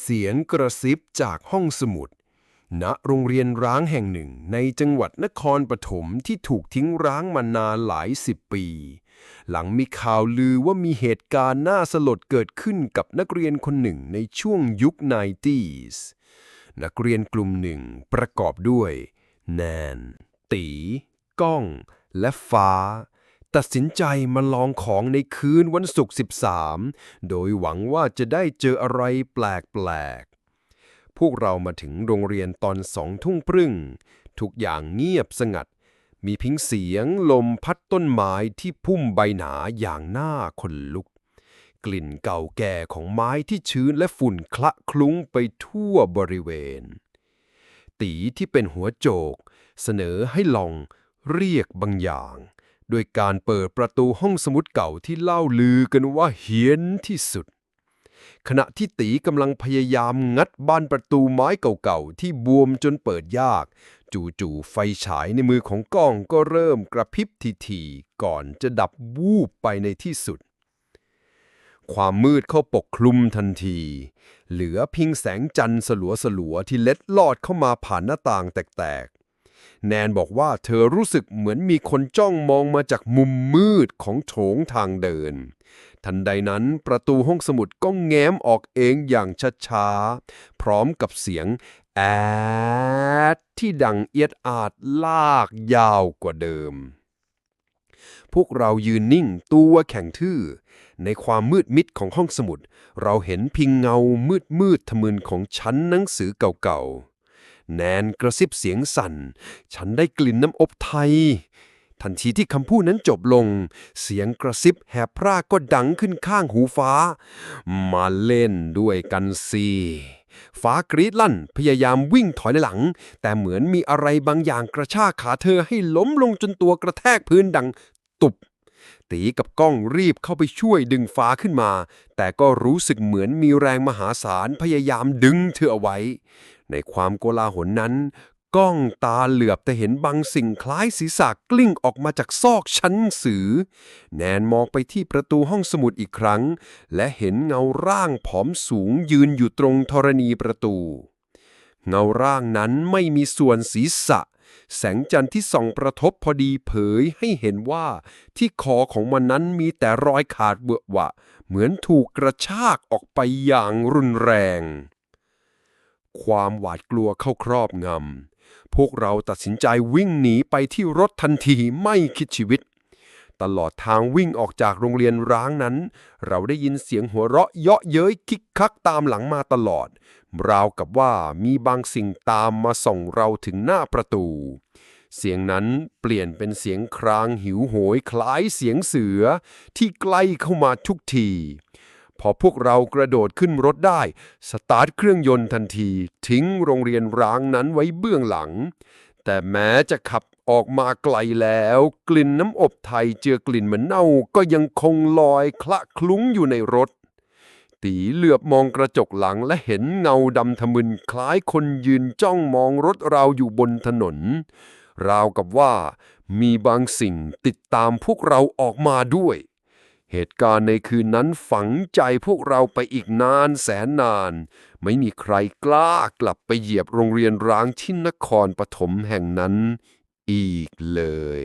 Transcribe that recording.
เสียงกระซิบจากห้องสมุด ณโรงเรียนร้างแห่งหนึ่งในจังหวัดนครปฐมที่ถูกทิ้งร้างมานานหลายสิบปี หลังมีข่าวลือว่ามีเหตุการณ์น่าสลดเกิดขึ้นกับนักเรียนคนหนึ่งในช่วงยุค 90s นักเรียนกลุ่มหนึ่งประกอบด้วย แนน ตี ก้อง และฟ้า ตัดสินใจมาลองของในคืนวันศุกร์ 13 โดยหวังว่าจะได้เจออะไรแปลกๆ พวกเรามาถึงโรงเรียนตอนสองทุ่งปรึ่ง ทุกอย่างเงียบสงัด มีพิงเสียงลมพัดต้นไม้ที่พุ่มใบหนาอย่างน่าขนลุก กลิ่นเก่าแก่ของไม้ที่ชื้นและฝุ่นคละคลุ้งไปทั่วบริเวณ ตีที่เป็นหัวโจก เสนอให้ลองเรียกบางอย่าง โดยการเปิดประตูห้องสมุดเก่าที่เล่าลือกันว่าเฮี้ยนที่สุด ขณะที่ตีกำลังพยายามงัดบานประตูไม้เก่าๆที่บวมจนเปิดยาก จู่ๆไฟฉายในมือของก้องก็เริ่มกระพริบทีๆก่อนจะดับวูบไปในที่สุด ความมืดเข้าปกคลุมทันที เหลือเพิงแสงจันทร์สลัวๆที่เล็ดลอดเข้ามาผ่านหน้าต่างแตก แนนบอกว่าเธอรู้สึกเหมือนมีคนจ้องมองมาจากมุมมืดของโถงทางเดิน ทันใดนั้นประตูห้องสมุดก็แง้มออกเองอย่างช้าๆ พร้อมกับเสียงแอดที่ดังเอียดอาดลากยาวกว่าเดิม พวกเรายืนนิ่งตัวแข็งทื่อ ในความมืดมิดของห้องสมุด เราเห็นเพิงเงามืดมืดทะมึนของชั้นหนังสือเก่าๆ แนนกระซิบเสียงสั่น ฉันได้กลิ่นน้ำอบไทย ทันทีที่คำพูดนั้นจบลง เสียงกระซิบแหบพร่าก็ดังขึ้นข้างหูฟ้า มาเล่นด้วยกันสิฟ้ากรีดลั่นพยายามวิ่งถอยหลัง แต่เหมือนมีอะไรบางอย่างกระชากขาเธอให้ล้มลงจนตัวกระแทกพื้นดังตุบ ตีกับก้องรีบเข้าไปช่วยดึงฟ้าขึ้นมา แต่ก็รู้สึกเหมือนมีแรงมหาศาลพยายามดึงเธอเอาไว้ ในความโกลาหลนั้นก้องตาเหลือบแต่เห็นบางสิ่งคล้ายศีรษะกลิ้งออกมาจากซอกชั้นสือ แนนมองไปที่ประตูห้องสมุดอีกครั้ง และเห็นเงาร่างผอมสูงยืนอยู่ตรงธรณีประตู เงาร่างนั้นไม่มีส่วนศีรษะ แสงจันทร์ที่ส่องประทบพอดีเผยให้เห็นว่าที่คอของมันนั้นมีแต่รอยขาดเบือะหวะ เหมือนถูกกระชากออกไปอย่างรุนแรง ความหวาดกลัวเข้าครอบงำ พวกเราตัดสินใจวิ่งหนีไปที่รถทันทีไม่คิดชีวิต ตลอดทางวิ่งออกจากโรงเรียนร้างนั้น เราได้ยินเสียงหัวเราะเยาะเย้ยคิกคักตามหลังมาตลอด ราวกับว่ามีบางสิ่งตามมาส่งเราถึงหน้าประตู เสียงนั้นเปลี่ยนเป็นเสียงครางหิวโหยคล้ายเสียงเสือที่ใกล้เข้ามาทุกที พอพวกเรากระโดดขึ้นรถได้ สตาร์ทเครื่องยนต์ทันที ทิ้งโรงเรียนร้างนั้นไว้เบื้องหลัง แต่แม้จะขับออกมาไกลแล้ว กลิ่นน้ำอบไทยเจือกลิ่นเหมือนเน่า ก็ยังคงลอยคละคลุ้งอยู่ในรถ ตีเหลือบมองกระจกหลังและเห็นเงาดำทะมึนคล้ายคนยืนจ้องมองรถเราอยู่บนถนน ราวกับว่า มีบางสิ่งติดตามพวกเราออกมาด้วย เหตุการณ์ในคืนนั้นฝังใจพวกเราไปอีกนานแสนนาน ไม่มีใครกล้ากลับไปเหยียบโรงเรียนร้างที่นครปฐมแห่งนั้นอีกเลย